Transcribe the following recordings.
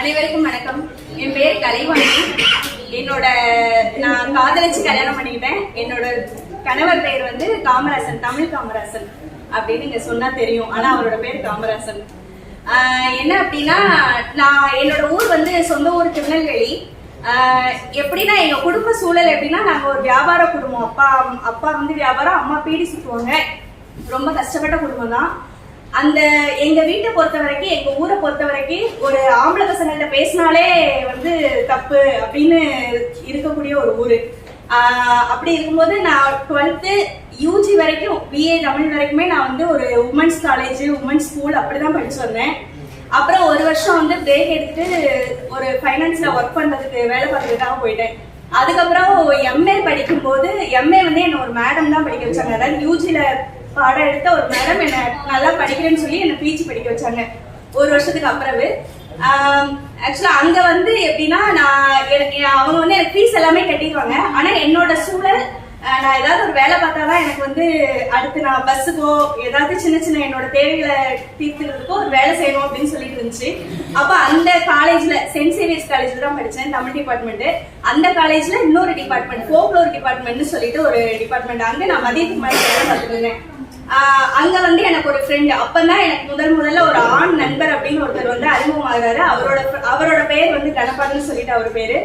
அனைவருக்கும் வணக்கம். என் பேர் கலைவாணி. என்னோட நான் காதலிச்சு கல்யாணம் பண்ணிக்கிட்டேன். என்னோட கணவர் பெயர் வந்து காமராசன் தமிழ் காமராசன் அப்படின்னு இங்க சொன்னா தெரியும். ஆனா அவரோட பேர் காமராசன். என்ன அப்படின்னா நான் என்னோட ஊர் வந்து சொந்த ஊர் திருநெல்வேலி. ஆஹ் எப்படின்னா எங்க குடும்ப சூழல் எப்படின்னா நாங்க ஒரு வியாபார குடும்பம். அப்பா அப்பா வந்து வியாபாரம் அம்மா பீடி சுத்துவாங்க. ரொம்ப கஷ்டப்பட்ட குடும்பம் தான் அந்த எங்க வீட்டை பொறுத்த வரைக்கும் எங்க ஊரை பொறுத்த வரைக்கும் ஒரு ஆம்பளை பசங்கள்ட்ட பேசினாலே வந்து தப்பு அப்படின்னு இருக்கக்கூடிய ஒரு ஊரு. அப்படி இருக்கும்போது நான் டுவெல்த்து யூஜி வரைக்கும் பிஏ தமிழ் வரைக்குமே நான் வந்து ஒரு உமன்ஸ் காலேஜ் உமன்ஸ் ஸ்கூல் அப்படிதான் படிச்சு வந்தேன். அப்புறம் ஒரு வருஷம் வந்து பிரேக் எடுத்துட்டு ஒரு ஃபைனான்ஸ்ல ஒர்க் பண்றதுக்கு வேலை பார்க்கறதுக்காக போயிட்டேன். அதுக்கப்புறம் எம்ஏ படிக்கும்போது எம்ஏ வந்து என்ன ஒரு மேடம் தான் படிக்க வச்சாங்க. அதாவது யூஜில பாடம் எடுத்த ஒரு மேடம் என்ன நல்லா படிக்கிறேன்னு சொல்லி என்ன பிஜி படிக்க வச்சாங்க. ஒரு வருஷத்துக்கு அப்புறவு. ஆக்சுவலா அங்க வந்து எப்படின்னா நான் எனக்கு அவங்க வந்து எனக்கு ஃபீஸ் எல்லாமே கட்டிடுவாங்க. ஆனா என்னோட சூழல் நான் ஏதாவது ஒரு வேலை பார்த்தாதான் எனக்கு வந்து அடுத்து நான் பஸ்ஸுக்கோ ஏதாவது சின்ன சின்ன என்னோட தேவைகளை தீர்த்துக்கிறதுக்கோ ஒரு வேலை செய்யணும் அப்படின்னு சொல்லிட்டு இருந்துச்சு. அப்ப அந்த காலேஜ்ல சென்ட் சேவியர்ஸ் காலேஜ்ல தான் படிச்சேன் தமிழ் டிபார்ட்மெண்ட் அந்த காலேஜ்ல இன்னொரு டிபார்ட்மெண்ட் ஃபோக்லோர் டிபார்ட்மெண்ட்னு சொல்லிட்டு ஒரு டிபார்ட்மெண்ட் அங்கே நான் மதியத்துக்கு மாதிரி வேலை பார்த்துருந்தேன் அங்க வந்து எனக்கு ஒரு ஃப்ரெண்ட் அப்பதான் எனக்கு முதல் முதல்ல ஒரு ஆண் நண்பர் அப்படின்னு ஒருத்தர் வந்து அறிமுகமாகிறாரு. அவரோட அவரோட பேர் வந்து கணப்பால்னு சொல்லிட்டு அவர் பேரு.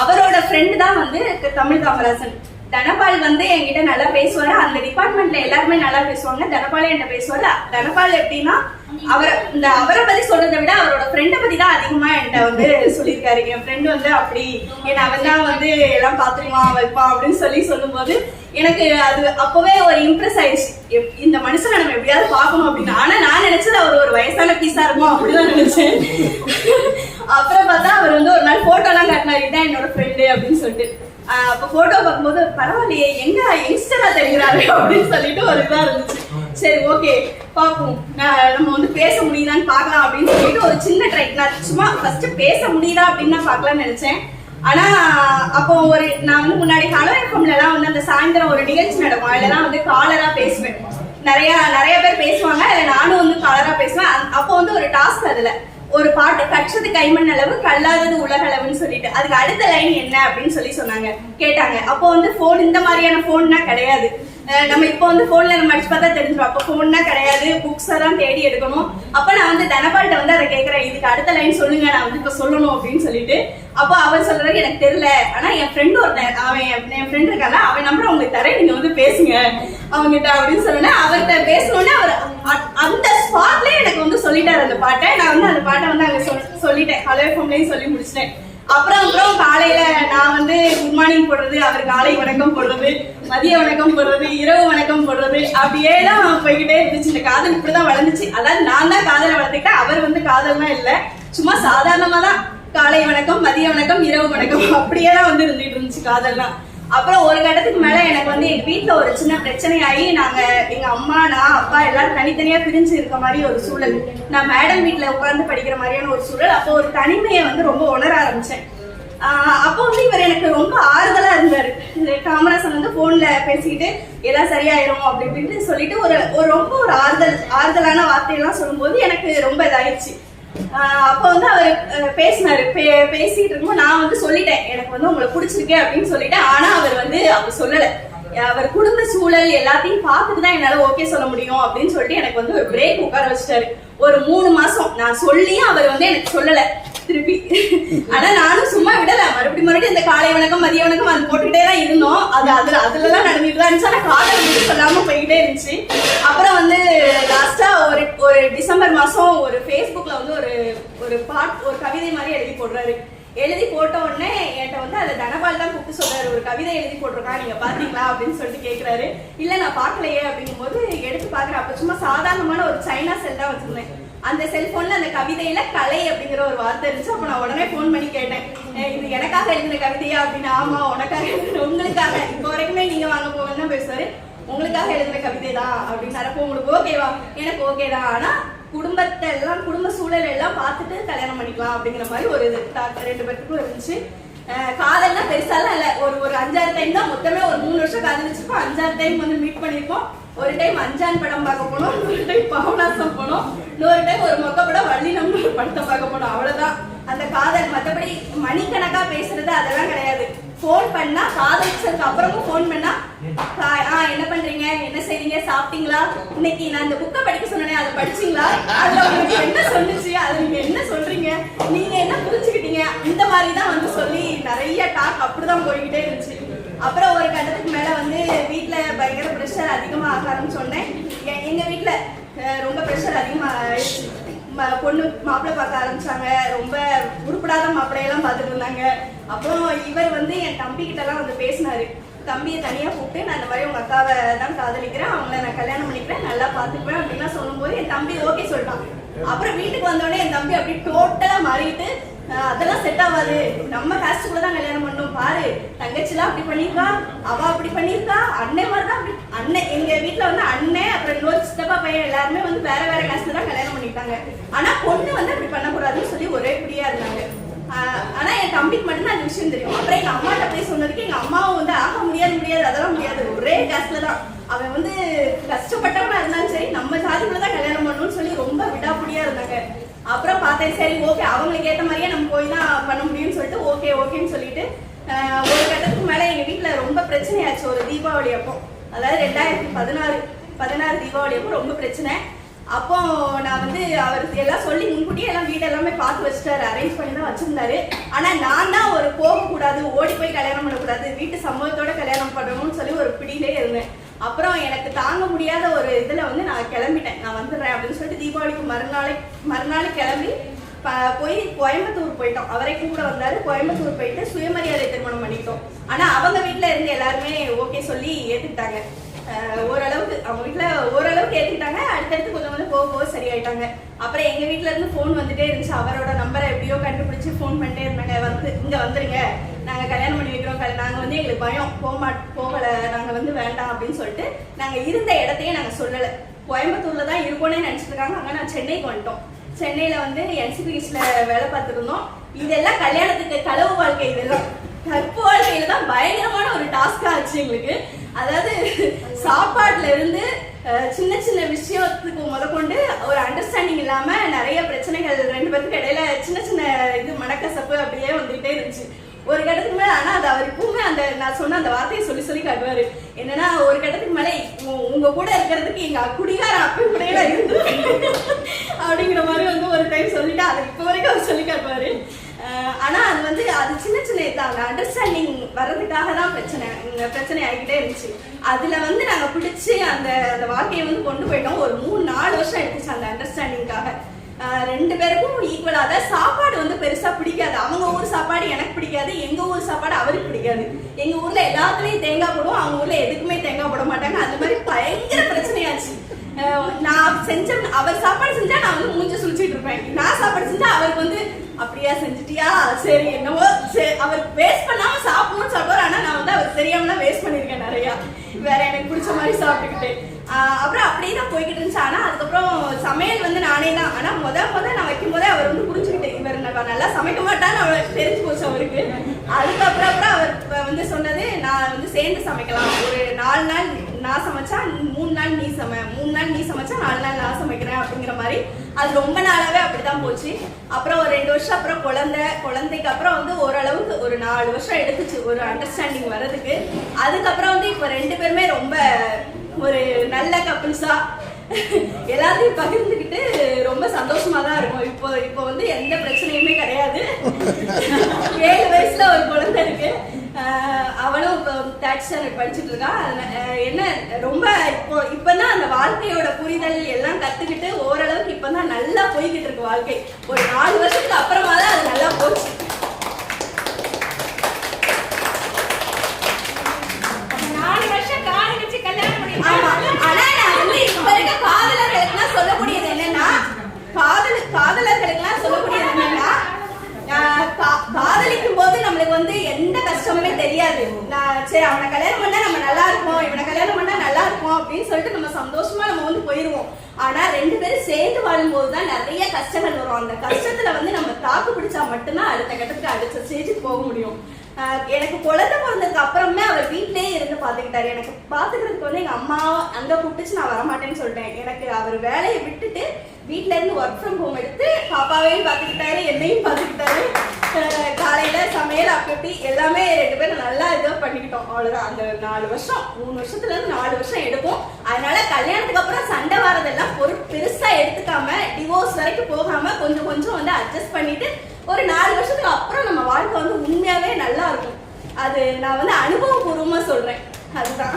அவரோட ஃப்ரெண்டு தான் வந்து தமிழ் காமராசன். தனபால் வந்து என்கிட்ட நல்லா பேசுவாரு. அந்த டிபார்ட்மெண்ட்ல எல்லாருமே நல்லா பேசுவாங்க. தனபால் என்கிட்ட பேசுவாரு? தனபால் எப்படின்னா அவர் இந்த அவரை பத்தி சொல்றதை விட அவரோட ஃப்ரெண்டை பத்தி தான் அதிகமா என்கிட்ட வந்து சொல்லியிருக்காரு. என் ஃப்ரெண்டு வந்து அப்படி என்ன அவன் தான் வந்து எல்லாம் பாத்துருவான் வைப்பான் அப்படின்னு சொல்லி சொல்லும்போது எனக்கு அது அப்பவே ஒரு இம்ப்ரெஸ் ஆயிடுச்சு. இந்த மனுஷனை நம்ம எப்படியாவது பார்க்கணும் அப்படின்னு. ஆனா நான் நினைச்சது அவர் ஒரு வயசான பீஸா இருக்கும் அப்படிதான் நினைச்சேன். அப்புறம் பார்த்தா அவர் வந்து ஒரு நாள் போட்டோ எல்லாம் காட்டினாரு. இதான் என்னோட ஃப்ரெண்டு அப்படின்னு சொல்லிட்டு. அப்போ அப்ப போட்டோ பார்க்கும்போது பரவாயில்லையே எங்க யங்ஸ்டரா தெரிகிறாரு அப்படின்னு சொல்லிட்டு ஒரு இதா இருந்துச்சு. சரி ஓகே பாப்போம் நம்ம வந்து பேச முடியுதான்னு பார்க்கலாம் அப்படின்னு சொல்லிட்டு ஒரு சின்ன ட்ரை நான் சும்மா ஃபர்ஸ்ட் பேச முடியுதா அப்படின்னு நான் பார்க்கலாம்னு நினைச்சேன். ஆனா அப்போ ஒரு நான் வந்து முன்னாடி கலவரக்கம்ல வந்து அந்த சாயந்தரம் ஒரு நிகழ்ச்சி நடக்கும். அதுலலாம் வந்து காலரா பேசுவேன். நிறைய நிறைய பேர் பேசுவாங்க. அதுல நானும் வந்து காலரா பேசுவேன். அப்போ வந்து ஒரு டாஸ்க் அதுல. ஒரு பாட்டு கற்றது கைமண் அளவு கல்லாதது உலக அளவுன்னு சொல்லிட்டு. அதுக்கு அடுத்த லைன் என்ன அப்படின்னு சொல்லி சொன்னாங்க. கேட்டாங்க. அப்போ வந்து போன் இந்த மாதிரியான போன்னா கிடையாது. நம்ம இப்போ வந்து போன்ல நம்ம அடிச்சு பார்த்தா தெரிஞ்சிடும் அப்போ போன்னா கிடையாது. புக்ஸை தான் தேடி எடுக்கணும். அப்ப நான் வந்து தனபால்கிட்ட வந்து அதை கேட்கறேன். இதுக்கு அடுத்த லைன் சொல்லுங்க. நான் வந்து இப்போ சொல்லணும் அப்படின்னு சொல்லிட்டு. அப்போ அவர் சொல்றாரு எனக்கு தெரியல. ஆனா என் ஃப்ரெண்ட் ஒருத்தன் அவன் என் ஃப்ரெண்ட் இருக்கால அவன் நம்பர் அவங்களுக்கு தரேன். நீங்க வந்து பேசுங்க. அவங்ககிட்ட அப்படின்னு சொன்னேன் அவர்கிட்ட பேசணுன்னே அவர் அ- அந்த ஸ்பாட்லயே எனக்கு வந்து சொல்லிட்டாரு அந்த பாட்டை. நான் வந்து அந்த பாட்டை வந்து அங்க சொல்- சொல்லிட்டேன். ஹலோ ஃபோன்லயும் சொல்லி முடிச்சிட்டேன். அப்புறம் அப்புறம் காலையில நான் வந்து குட் மார்னிங் போடுறது அவர் காலை வணக்கம் போடுறது மதிய வணக்கம் போடுறது இரவு வணக்கம் போடுறது அப்படியே தான் போய்கிட்டே இருந்துச்சு. இந்த காதல் இப்படிதான் வளர்ந்துச்சு. அதாவது நான் தான் காதலை வளர்த்துக்கிட்டேன் அவர் வந்து காதல்லாம் இல்ல. சும்மா சாதாரணமா தான் காலை வணக்கம் மதிய வணக்கம் இரவு வணக்கம் அப்படியே தான் வந்து இருந்துட்டு இருந்துச்சு காதல்லாம் அப்புறம் ஒரு கட்டத்துக்கு மேல எனக்கு வந்து எங்க வீட்டுல ஒரு சின்ன பிரச்சனை ஆகி நாங்க எங்க அம்மா நான் அப்பா எல்லாரும் தனித்தனியா பிரிஞ்சு இருக்க மாதிரி ஒரு சூழல். நான் மேடம் வீட்டுல உட்கார்ந்து படிக்கிற மாதிரியான ஒரு சூழல். அப்போ ஒரு தனிமையை வந்து ரொம்ப உணர ஆரம்பிச்சேன். அப்போ வந்து இவர் எனக்கு ரொம்ப ஆறுதலா இருந்தாரு. காமராசன் வந்து போன்ல பேசிக்கிட்டு எல்லாம் சரியாயிரும் அப்படி இப்படின்னு சொல்லிட்டு ஒரு ஒரு ரொம்ப ஒரு ஆறுதல் ஆறுதலான வார்த்தையெல்லாம் சொல்லும்போது எனக்கு ரொம்ப இதாயிடுச்சு அப்போ வந்து அவர் பேசினாரு. பே- பேசிட்டு இருக்கும்போது நான் வந்து சொல்லிட்டேன் எனக்கு வந்து உங்களுக்கு பிடிச்சிருக்கேன் அப்படின்னு சொல்லிட்டேன் ஆனா அவர் வந்து அவர் சொல்லலை. அவர் குடும்ப சூழல் எல்லாத்தையும் பார்த்துட்டு தான் என்னால ஓகே சொல்ல முடியும் அப்படின்னு சொல்லிட்டு எனக்கு வந்து ஒரு பிரேக் உட்கார வச்சிட்டாரு. ஒரு மூணு மாசம். நான் சொல்லியும் அவர் வந்து எனக்கு சொல்லல. திருப்பி. ஆனா நானும் சும்மா விடல. மறுபடியும் மறுபடியும் இந்த காலை வணக்கம் மதிய வணக்கம் அது போட்டுக்கிட்டே தான் இருந்தோம். அது அதுல அதுல எல்லாம் நடந்துட்டு தான் இருந்துச்சு. ஆனா காலை வந்து சொல்லாம போய்கிட்டே இருந்துச்சு. அப்புறம் வந்து லாஸ்டா ஒரு ஒரு டிசம்பர் மாசம் ஒரு ஃபேஸ்புக்ல வந்து ஒரு ஒரு பாட் ஒரு கவிதை மாதிரி எழுதி போடுறாரு. எழுதி போட்ட உடனே என்கிட்ட வந்து அதை தனபால் தான் கூப்பிட்டு சொல்றாரு ஒரு கவிதை எழுதி போட்டிருக்கா நீங்க பாத்தீங்களா அப்படின்னு சொல்லிட்டு கேட்கிறாரு இல்ல நான் பார்க்கலையே அப்படிங்கும் போது எடுத்து பாக்குறேன். அப்ப சும்மா சாதாரணமான ஒரு சைனா செல் தான் வச்சிருந்தேன். அந்த செல்போன்ல அந்த கவிதையில கலை அப்படிங்கிற ஒரு வார்த்தை இருந்துச்சு. அப்ப நான் உடனே ஃபோன் பண்ணி கேட்டேன். இது எனக்காக எழுதின கவிதையா? அப்படின்னு ஆமா உனக்காக உங்களுக்காக. இப்போ வரைக்குமே நீங்க வாங்க போவேன்னு பேசுவாரு. உங்களுக்காக எழுதின கவிதை தான் அப்படின்னு அப்போ உங்களுக்கு ஓகேவா எனக்கு ஓகே தான். ஆனா குடும்பத்தை எல்லாம் குடும்ப சூழல் எல்லாம் பார்த்துட்டு கல்யாணம் பண்ணிக்கலாம் அப்படிங்கிற மாதிரி ஒரு இது ரெண்டு பேருக்கும் இருந்துச்சு. காதல்லாம் காதல்னா பெருசாலாம் இல்ல. ஒரு ஒரு அஞ்சாறு டைம் தான் மொத்தமே ஒரு மூணு வருஷம் காதலிச்சிருப்போம் அஞ்சாறு டைம் வந்து மீட் பண்ணியிருப்போம் ஒரு டைம் அஞ்சான் படம் பார்க்க போனோம். இன்னொரு டைம் பாவனாசம் போனோம். இன்னொரு டைம் ஒரு மொக்க படம் வள்ளினம்னு ஒரு படத்தை பார்க்க போனோம். அவ்வளவுதான். அந்த காதல் மத்தபடி மணிக்கணக்கா பேசுறது அதெல்லாம் கிடையாது. ஃபோன் பண்ணா காதலிச்சதுக்கு அப்புறமும் ஃபோன் பண்ணா "கா- ஆ என்ன பண்றீங்க? என்ன செய்றீங்க? சாப்பிட்டீங்களா? இன்னைக்கு நான் இந்த புக்கை படிக்க சொன்னேனே அதை படிச்சீங்களா? அதுல உங்களுக்கு என்ன சொல்லுச்சு? அது நீங்க என்ன சொல்றீங்க? நீங்க என்ன புரிஞ்சுக்கிட்டீங்க? இந்த மாதிரி தான் வந்து சொல்லி நிறைய டாக் அப்படிதான் போய்கிட்டே இருந்துச்சு. அப்புறம் ஒரு கட்டத்துக்கு மேல வந்து வீட்டுல பயங்கர ப்ரெஷர் அதிகமா ஆக ஆரம்பிச்சோடனே எங்க வீட்டுல ரொம்ப ப்ரெஷர் அதிகமா ஆயிடுச்சு பொண்ணு மாப்பிள்ளை பார்க்க ஆரம்பிச்சாங்க. ரொம்ப உருப்படாத மாப்பிள்ளையெல்லாம் பார்த்துட்டு இருந்தாங்க. அப்புறம் இவர் வந்து என் தம்பி கிட்ட எல்லாம் வந்து பேசினாரு. தம்பியை தனியாக கூப்பிட்டு நான் இந்த மாதிரி உங்கள் அக்காவை தான் காதலிக்கிறேன் அவங்கள நான் கல்யாணம் பண்ணிக்கிறேன் நல்லா பார்த்துக்குவேன் அப்படின்லாம் சொல்லும்போது என் தம்பி ஓகே சொல்லிட்டான். அப்புறம் வீட்டுக்கு வந்தோடனே என் தம்பி அப்படி டோட்டலா மாறிட்டு அதெல்லாம் செட் ஆகாது. நம்ம காஸ்ட்டுக்குள்ள தான் கல்யாணம் பண்ணோம் பாரு தங்கச்சிலாம் அப்படி பண்ணியிருக்கா அவ அப்படி பண்ணியிருக்கா அண்ணன் மாதிரி தான் அப்படி அண்ணன் எங்க வீட்டில் வந்து அண்ணன் அப்புறம் இன்னொரு சித்தப்பா பையன் எல்லாருமே வந்து வேற வேற காஸ்ட்டு தான் கல்யாணம் பண்ணிட்டாங்க ஆனா பொண்ணு வந்து அப்படி பண்ணக்கூடாதுன்னு சொல்லி ஒரே பிடியா இருந்தாங்க. ஆனா என் தம்பிக்கு மட்டும்தான் அந்த விஷயம் தெரியும். அப்புறம் எங்க அம்மாட்ட போய் சொன்னதுக்கு எங்க அம்மாவும் வந்து ஆக முடியாது முடியாது அதெல்லாம் முடியாது. ஒரே காசுல தான். அவன் வந்து கஷ்டப்பட்டவனா இருந்தாலும் சரி நம்ம ஜாதிக்குள்ள தான் கல்யாணம் பண்ணணும்னு சொல்லி ரொம்ப விடாப்பிடியா இருந்தாங்க. அப்புறம் பார்த்தேன் சரி ஓகே அவங்களுக்கு ஏத்த மாதிரியே நம்ம போய் தான் பண்ண முடியும்னு சொல்லிட்டு ஓகே ஓகேன்னு சொல்லிட்டு ஒரு கட்டத்துக்கு மேல எங்க வீட்டில் ரொம்ப பிரச்சனையாச்சு ஒரு தீபாவளி அப்போ. அதாவது ரெண்டாயிரத்தி பதினாறு பதினாறு தீபாவளி அப்போ ரொம்ப பிரச்சனை. அப்போ நான் வந்து அவர் எல்லாம் சொல்லி முன்கூட்டியே எல்லாம் வீடு எல்லாமே பார்த்து வச்சுட்டாரு. அரேஞ்ச் பண்ணி தான் வச்சிருந்தாரு. ஆனா நான் தான் ஒரு போகக்கூடாது ஓடி போய் கல்யாணம் பண்ணக்கூடாது வீட்டு சம்பவத்தோட கல்யாணம் பண்ணணும்னு சொல்லி ஒரு பிடியிலே இருந்தேன். அப்புறம் எனக்கு தாங்க முடியாத ஒரு இதுல வந்து நான் கிளம்பிட்டேன். நான் வந்துடுறேன் அப்படின்னு சொல்லிட்டு தீபாவளிக்கு மறுநாளை மறுநாள் கிளம்பி போய் கோயம்புத்தூர் போயிட்டோம். அவரை கூட வந்தாரு. கோயம்புத்தூர் போயிட்டு சுயமரியாதை திருமணம் பண்ணிட்டோம். ஆனா அவங்க வீட்டுல இருந்து எல்லாருமே ஓகே சொல்லி ஏத்துக்கிட்டாங்க. ஓரளவுக்கு அவங்க வீட்டில் ஓரளவுக்கு ஏற்றிட்டாங்க அடுத்தடுத்து கொஞ்சம் கொஞ்சம் போக போக சரியாயிட்டாங்க. அப்புறம் எங்க வீட்ல இருந்து ஃபோன் வந்துட்டே இருந்துச்சு. அவரோட நம்பரை எப்படியோ கண்டுபிடிச்சு ஃபோன் பண்ணிட்டே இருந்தாங்க. வந்து இங்க வந்துருங்க. நாங்க கல்யாணம் பண்ணி வைக்கிறோம். நாங்கள் நாங்க வந்து எங்களுக்கு பயம். போக மாட் போகல. நாங்க வந்து வேண்டாம். அப்படின்னு சொல்லிட்டு நாங்க இருந்த இடத்தையே நாங்க சொல்லல. கோயம்புத்தூர்ல தான் இருக்கோம்னே நினைச்சிட்டு இருக்காங்க அங்க நான் சென்னைக்கு வந்துட்டோம். சென்னையில வந்து என்சிபிஎஸ்ல வேலை பார்த்துருந்தோம். இதெல்லாம் கல்யாணத்துக்கு களவு வாழ்க்கை இதெல்லாம். கற்பு வாழ்க்கையில தான் பயங்கரமான ஒரு டாஸ்கா ஆச்சு எங்களுக்கு. அதாவது சாப்பாட்டுல இருந்து சின்ன சின்ன விஷயத்துக்கு முதற்கொண்டு ஒரு அண்டர்ஸ்டாண்டிங் இல்லாம நிறைய பிரச்சனைகள் ரெண்டு பேருக்கு இடையில சின்ன சின்ன இது மனக்கசப்பு அப்படியே வந்துகிட்டே இருந்துச்சு. ஒரு கட்டத்துக்கு மேல ஆனா அது அவர் எப்பவுமே அந்த நான் சொன்ன அந்த வார்த்தையை சொல்லி சொல்லி காட்டுவாரு. என்னன்னா ஒரு கட்டத்துக்கு மேல உங்க கூட இருக்கிறதுக்கு எங்க குடிகார அப்ப கூட இருந்து அப்படிங்கிற மாதிரி வந்து ஒரு டைம் சொல்லிட்டு அதை இப்ப வரைக்கும் அவர் சொல்லி காட்டுவாரு. ஆனா அது சின்ன சின்ன இதான் அண்டர்ஸ்டாண்டிங் வர்றதுக்காக தான் பிரச்சனை பிரச்சனை ஆகிக்கிட்டே இருந்துச்சு. அதுல வந்து நாங்க பிடிச்சி அந்த அந்த வாழ்க்கையை வந்து கொண்டு போயிட்டோம். ஒரு மூணு நாலு வருஷம் எடுத்துச்சு அந்த அண்டர்ஸ்டாண்டிங்காக ரெண்டு பேருக்கும் ஈக்குவலாக தான் சாப்பாடு வந்து பெருசாக பிடிக்காது. அவங்க ஊர் சாப்பாடு எனக்கு பிடிக்காது. எங்கள் ஊர் சாப்பாடு அவருக்கு பிடிக்காது. எங்கள் ஊரில் எல்லாத்துலேயும் தேங்காய் போடுவோம். அவங்க ஊரில் எதுக்குமே தேங்காய் போட மாட்டாங்க. அந்த மாதிரி பயங்கர நான் செஞ்ச அவர் சாப்பாடு செஞ்சா நான் வந்து மூஞ்ச சுழிச்சிட்டு இருப்பேன். நான் சாப்பாடு செஞ்சா அவருக்கு வந்து அப்படியா செஞ்சுட்டியா? சரி என்னவோ சரி அவர் வேஸ்ட் பண்ணாம சாப்பிடணும்னு சொல்றாரு ஆனா நான் வந்து அவர் தெரியாமலாம் வேஸ்ட் பண்ணிருக்கேன் நிறைய. வேற எனக்கு பிடிச்ச மாதிரி சாப்பிட்டுக்கிட்டேன் அப்புறம் அப்படியே தான் போய்கிட்டு இருந்துச்சு. ஆனால் அதுக்கப்புறம் சமையல் வந்து நானே தான். ஆனால் முத முத நான் வைக்கும் போதே அவர் வந்து புரிஞ்சுக்கிட்டேன் இவர் நல்லா சமைக்க மாட்டான்னு அவர் தெரிஞ்சு போச்சு அவருக்கு. அதுக்கப்புறம் அப்புறம் அவர் வந்து சொன்னது நான் வந்து சேர்ந்து சமைக்கலாம். ஒரு நாலு நாள் நான் சமைச்சா மூணு நாள் நீ சமை மூணு நாள் நீ சமைச்சா நாலு நாள் நான் சமைக்கிறேன் அப்படிங்கிற மாதிரி. அது ரொம்ப நாளாவே அப்படிதான் போச்சு. அப்புறம் ஒரு ரெண்டு வருஷம் அப்புறம் குழந்தை குழந்தைக்கு அப்புறம் வந்து ஓரளவுக்கு ஒரு நாலு வருஷம் எடுத்துச்சு ஒரு அண்டர்ஸ்டாண்டிங் வர்றதுக்கு. அதுக்கப்புறம் வந்து இப்போ ரெண்டு பேருமே ரொம்ப ஒரு நல்ல கப்பிள்ஸா எல்லாத்தையும் பகிர்ந்துக்கிட்டு ரொம்ப சந்தோஷமா தான் இருக்கும். இப்போ இப்போ வந்து எந்த பிரச்சனையுமே கிடையாது. ஏழு வயசுல ஒரு குழந்தை இருக்கு. அவளும் இப்போ தேர்ட் ஸ்டாண்டர்ட் படிச்சுட்டு இருக்கா. என்ன ரொம்ப இப்போ இப்பதான் அந்த வாழ்க்கையோட புரிதல் எல்லாம் கத்துக்கிட்டு ஓரளவுக்கு இப்பதான் நல்லா போய்கிட்டு இருக்கு வாழ்க்கை. ஒரு நாலு வருஷம் அப்புறமா தான் அது நல்லா போச்சு நாலு வருஷம் காடு வச்சு கல்யாணம் பண்ணி ஆமா ஆனா நான் வந்து இப்ப இருக்க காதலர்களுக்குலாம் சொல்லக்கூடியது என்னன்னா காதல் காதலர்களுக்குலாம் சொல்லக்கூடியது என்னன்னா ஆஹ் கா- காதலிக்கும் போது நம்மளுக்கு வந்து எந்த தெரியாது. நான் சரி அவனை கல்யாணம் பண்ணா நம்ம நல்லா இருப்போம் இவனை கல்யாணம் பண்ணா நல்லா இருப்போம் அப்படின்னு சொல்லிட்டு நம்ம சந்தோஷமா நம்ம வந்து போயிருவோம். ஆனா ரெண்டு பேரும் சேர்ந்து வாழும்போது தான் நிறைய கஷ்டங்கள் வரும். அந்த கஷ்டத்துல வந்து நம்ம தாக்கு பிடிச்சா மட்டும்தான் அடுத்த கட்டத்துக்கு அடுத்த ஸ்டேஜுக்கு போக முடியும். எனக்கு குழந்தை பிறந்ததுக்கு அப்புறமே அவர் வீட்லயே இருந்து பாத்துக்கிட்டாரு. எனக்கு பாத்துக்கிறதுக்கு வந்து எங்க அம்மா அங்க கூப்பிட்டுச்சு நான் வரமாட்டேன்னு சொல்லிட்டேன். எனக்கு அவர் வேலையை விட்டுட்டு வீட்ல இருந்து ஒர்க் ஃப்ரம் ஹோம் எடுத்து பாப்பாவையும் பார்த்துக்கிட்டாரு என்னையும் பார்த்துக்கிட்டாரு சமையல் அப்படி எல்லாமே ரெண்டு பேரும் நல்லா இதாக பண்ணிக்கிட்டோம். அவ்வளவுதான். அந்த நாலு வருஷம் மூணு வருஷத்துல இருந்து நாலு வருஷம் எடுக்கும் அதனால கல்யாணத்துக்கு அப்புறம் சண்டை வரதெல்லாம் ஒரு பெருசா எடுத்துக்காம டிவோர்ஸ் வரைக்கும் போகாம கொஞ்சம் கொஞ்சம் வந்து அட்ஜஸ்ட் பண்ணிட்டு ஒரு நாலு வருஷத்துக்கு அப்புறம் நம்ம வாழ்க்கை வந்து உண்மையாவே நல்லா இருக்கும். அது நான் வந்து அனுபவபூர்வமா சொல்றேன். அதுதான்.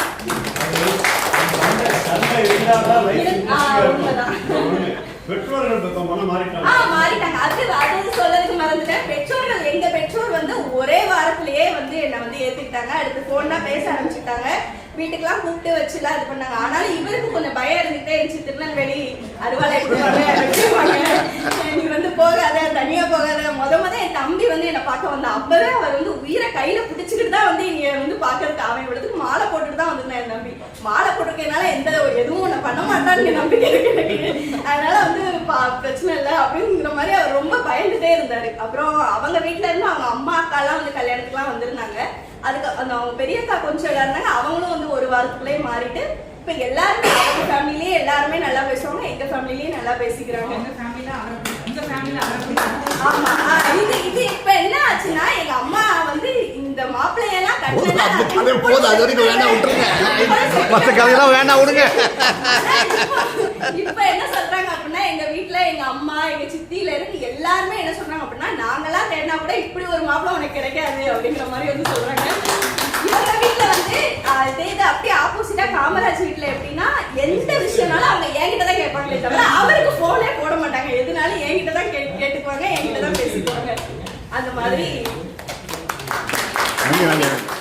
பெற்றோர்கள் மாறிட்டாங்க. அது அது வந்து சொல்லதுக்கு மறந்துட்டேன். பெற்றோர்கள் எங்க ஒரே வாரத்திலேயே வந்து என்ன வந்து ஏத்துக்கிட்டாங்க. அடுத்து போன்னா பேச ஆரம்பிச்சுட்டாங்க. வீட்டுக்கெல்லாம் கூப்பிட்டு வச்சுலாம் இது பண்ணாங்க. ஆனாலும் இவருக்கு கொஞ்சம் பயம் இருந்துட்டே இருந்துச்சு. திருநெல்வேலி அறுவாலை எடுத்துவாங்க நீ வந்து போகாத தனியா போகாத. முத முத என் தம்பி வந்து என்ன பார்க்க வந்தான் அப்பவே அவர் வந்து உயிரை கையில பிடிச்சிக்கிட்டு தான் வந்து இங்க வந்து பாக்குறதுக்கு அவன் இவ்வளவுக்கு மாலை போட்டுட்டு தான் வந்திருந்தேன் என் தம்பி. மாலை போட்டிருக்கனால எந்த எதுவும் உன்னை பண்ண மாட்டான்னு நம்பிக்கை இருக்கு எனக்கு. அதனால வந்து பிரச்சனை இல்லை அப்படிங்கிற மாதிரி அவர் ரொம்ப பயந்துட்டே இருந்தாரு. அப்புறம் அவங்க வீட்ல இருந்து அவங்க அம்மா அக்கா எல்லாம் வந்து கல்யாணத்துக்குலாம் வந்திருந்தாங்க. அதுக்கு அந்த அவங்க பெரிய அக்கா கொஞ்சம் இருந்தாங்க அவங்களும் வந்து ஒரு வாரத்துக்குள்ளே மாறிட்டு இப்ப எல்லாருமே அவங்க ஃபேமிலிலேயே எல்லாருமே நல்லா பேசுவாங்க. எங்க ஃபேமிலிலேயே நல்லா பேசிக்கிறாங்க. ஆமா. இது இது இப்ப என்ன ஆச்சுன்னா எங்க அம்மா வந்து இந்த மாப்பிள்ளையெல்லாம் கதை போதும். அது வரைக்கும் வேண்டாம் விட்டுருங்க. மற்ற கதையெல்லாம் வேண்டாம் விடுங்க. இப்போ- என்ன சொல்றாங்க அப்படின்னா எங்க வீட்ல எங்க அம்மா எங்க சித்தியில இருந்து எல்லாருமே என்ன சொல்றாங்க அப்படின்னா நாங்கெல்லாம் தேடினா கூட இப்படி ஒரு மாப்பிள்ளை உனக்கு கிடைக்காது அப்படிங்கிற மாதிரி வந்து சொல்றாங்க. இவங்க வீட்ல வந்து இதே அப்படியே ஆப்போசிட்டா காமராஜ் வீட்ல எப்படின்னா எந்த விஷயம்னாலும் அவங்க என்கிட்ட தான் கேட்பாங்களே தவிர அவருக்கு போனே போட மாட்டாங்க. எதுனாலும் என்கிட்ட தான் கேட்டுக்குவாங்க என்கிட்ட தான் பேசிக்குவாங்க. அந்த மாதிரி Hang on there.